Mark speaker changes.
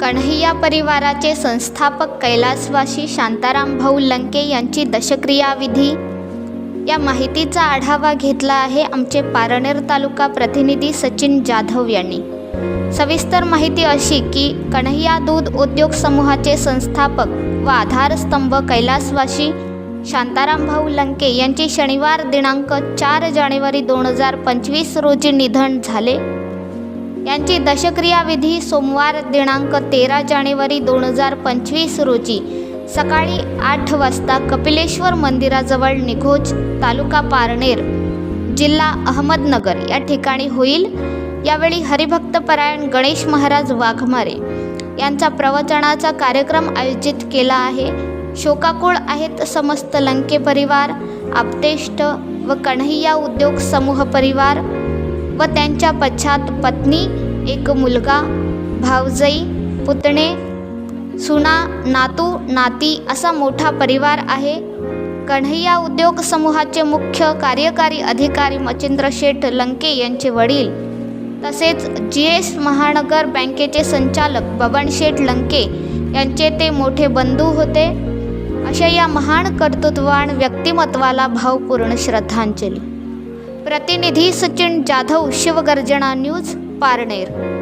Speaker 1: कन्हैया परिवाराचे संस्थापक कैलासवासी शांताराम भाऊ लंके यांची दशक्रियाविधी. या माहितीचा आढावा घेतला आहे आमचे पारनेर तालुका प्रतिनिधी सचिन जाधव यांनी. सविस्तर माहिती अशी की कन्हैया दूध उद्योग समूहाचे संस्थापक व आधारस्तंभ कैलासवासी शांताराम भाऊ लंके यांचे शनिवार दिनांक चार जानेवारी दोन हजार पंचवीस रोजी निधन झाले. यांची दशक्रियाविधी सोमवार दिनांक तेरा जानेवारी दोन हजार पंचवीस रोजी. सकाळी आठ वाजता कपिलेश्वर मंदिराजवळ निघोज तालुका पारनेर जिल्हा अहमदनगर या ठिकाणी होईल. यावेळी हरिभक्तपरायण गणेश महाराज वाघमारे यांचा प्रवचनाचा कार्यक्रम आयोजित केला आहे. शोकाकुळ आहेत समस्त लंके परिवार आपतेष्ट व कन्हैया उद्योग समूह परिवार व त्यांच्या पश्चात पत्नी एक मुलगा भावजई पुतणे सुना नातू नाती असा मोठा परिवार आहे. कन्हैया उद्योग समूहाचे मुख्य कार्यकारी अधिकारी मचिंद्र शेठ लंके यांचे वडील. तसेच जी एस महानगर बँकेचे संचालक बबन शेठ लंके यांचे ते मोठे बंधू होते. अशा या महान कर्तृत्ववान व्यक्तिमत्वाला भावपूर्ण श्रद्धांजली. प्रतिनिधी सचिन जाधव शिवगर्जना न्यूज पारनेर.